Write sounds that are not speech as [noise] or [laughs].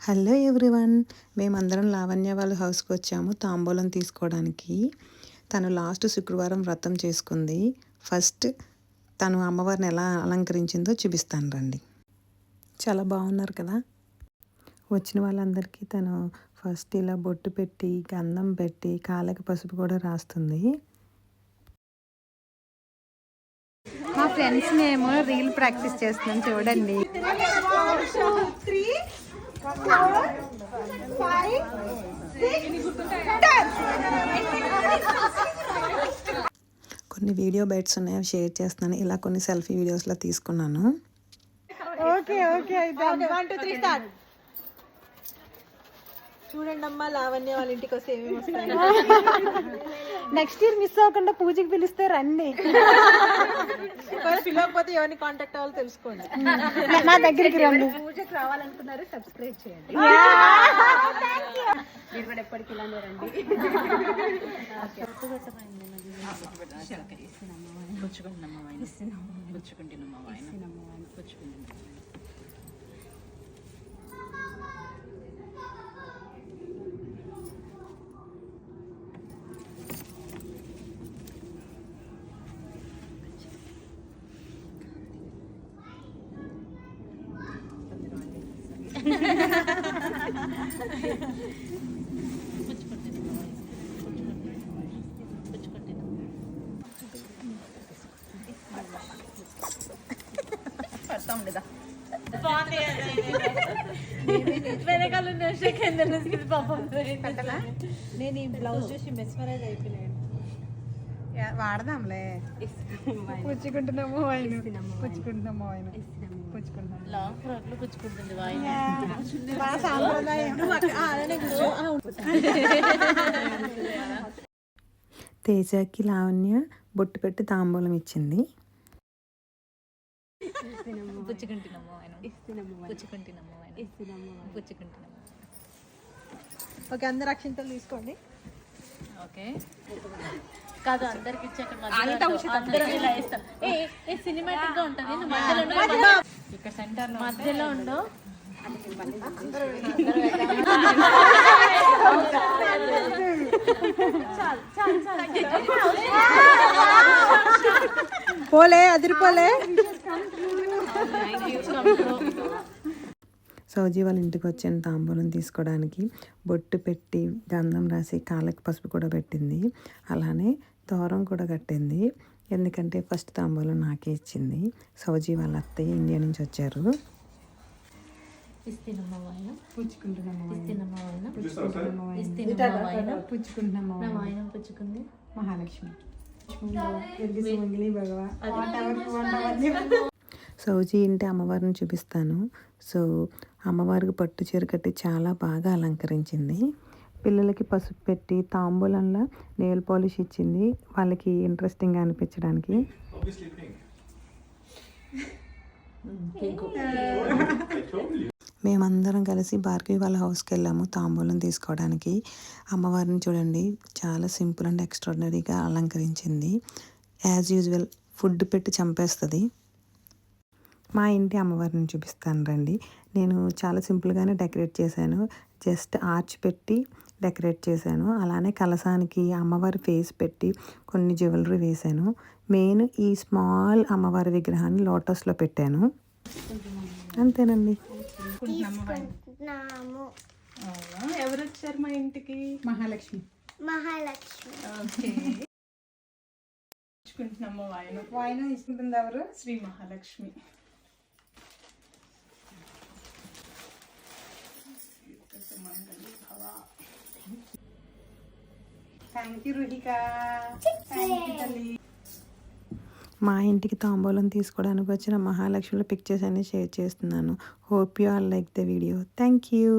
Hello everyone మేమందరం లావణ్య వాళ్ళ హౌస్కి వచ్చాము తాంబూలం తీసుకోవడానికి. తను లాస్ట్ శుక్రవారం వ్రతం చేసుకుంది. ఫస్ట్ తను అమ్మవారిని ఎలా అలంకరించిందో చూపిస్తాను రండి. చాలా బాగున్నారు కదా? వచ్చిన వాళ్ళందరికీ తను ఫస్ట్ ఇలా బొట్టు పెట్టి గంధం పెట్టి కాళ్ళకి పసుపు కూడా రాస్తుంది. మా ఫ్రెండ్స్ మేము రీల్ ప్రాక్టీస్ చేస్తున్నాం చూడండి. కొన్ని వీడియో బైట్స్ ఉన్నాయి అవి షేర్ చేస్తున్నాను. ఇలా కొన్ని సెల్ఫీ వీడియోస్లో తీసుకున్నాను. ఓకే ఓకే చూడండి అమ్మా. లావణ్య వాళ్ళ ఇంటికి వస్తే ఏమేమి వస్తాయి? [laughs] నెక్స్ట్ ఇయర్ మిస్ అవ్వకుండా పూజకి పిలిస్తే రండి. పిలవకపోతే ఎవరిని కాంటాక్ట్ అవ్వాలో తెలుసుకోండి. [laughs] నా దగ్గరికి రండి. పూజకి రావాలనుకున్నారు సబ్స్క్రైబ్ చేయండి. మీరు కూడా ఎప్పటికి ఇలానే రండి. [laughs] నేను ఈ బ్లౌజ్ చూసి మెస్మరైజ్ అయిపోయాను వాడదాంలే పుచ్చుకుంటున్నాము ఆయన. పుచ్చుకుంటున్నాము ఆయన లాంగ్ మా సాంప్రదాయం తేజకి లావణ్య బొట్టు పెట్టి తాంబూలం ఇచ్చింది. పుచ్చుకుంటున్నాము ఆయన పుచ్చుకుంటున్నాము ఆయన పుచ్చుకుంటున్నాము ఓకే అందరు అక్షింతలు తీసుకోండి. ఓకే. కాదు అందరికి ఇచ్చాక మధ్యలో అందరం ఇలా ఇస్తాం. సినిమాటిక్గా ఉంటది. మధ్యలో ఉండు. ఇక్కడ సెంటర్ మధ్యలో ఉండు. పోలే అదిరిపోలే. సౌజీ వాళ్ళ ఇంటికి వచ్చాను తాంబూలం తీసుకోవడానికి. బొట్టు పెట్టి గంధం రాసి కాళ్ళకి పసుపు కూడా పెట్టింది. అలానే తోరం కూడా కట్టింది. ఎందుకంటే ఫస్ట్ తాంబూలం నాకే ఇచ్చింది. సౌజీ వాళ్ళ అత్తయ్య ఇండియా నుంచి వచ్చారు. మహాలక్ష్మి. సౌజీ ఇంటి అమ్మవారిని చూపిస్తాను. సో అమ్మవారికి పట్టు చీర కట్టి చాలా బాగా అలంకరించింది. పిల్లలకి పసుపు పెట్టి తాంబూలంలో నెయిల్ పాలిష్ ఇచ్చింది. వాళ్ళకి ఇంట్రెస్టింగ్గా అనిపించడానికి. మేమందరం కలిసి భార్గవి వాళ్ళ హౌస్కి వెళ్ళాము తాంబూలం తీసుకోవడానికి. అమ్మవారిని చూడండి చాలా సింపుల్ అండ్ ఎక్స్ట్రాడినరీగా అలంకరించింది. యాజ్ యూజువల్ ఫుడ్ పెట్టి చంపేస్తుంది. మా ఇంటి అమ్మవారిని చూపిస్తాను రండి. నేను చాలా సింపుల్గానే డెకరేట్ చేశాను. జస్ట్ ఆర్చ్ పెట్టి డెకరేట్ చేశాను. అలానే కలసానికి అమ్మవారి ఫేస్ పెట్టి కొన్ని జ్యువెలరీ వేశాను. మెయిన్ ఈ స్మాల్ అమ్మవారి విగ్రహాన్ని లోటస్లో పెట్టాను. అంతేనండి. నాము ఎవరు వచ్చారు మా ఇంటికి? మహాలక్ష్మి. మహాలక్ష్మి. పుచ్చుకుంటున్నాము వాయనం వాయనం తీసుకుంటుంది ఎవరు? Shri Mahalakshmi. Thank you Ruhika thank you తల్లి మా ఇంటికి తాంబూలం తీసుకోవడానికి వచ్చిన మహాలక్ష్మిలో పిక్చర్స్ అన్ని షేర్ చేస్తున్నాను. Hope you all like the video thank you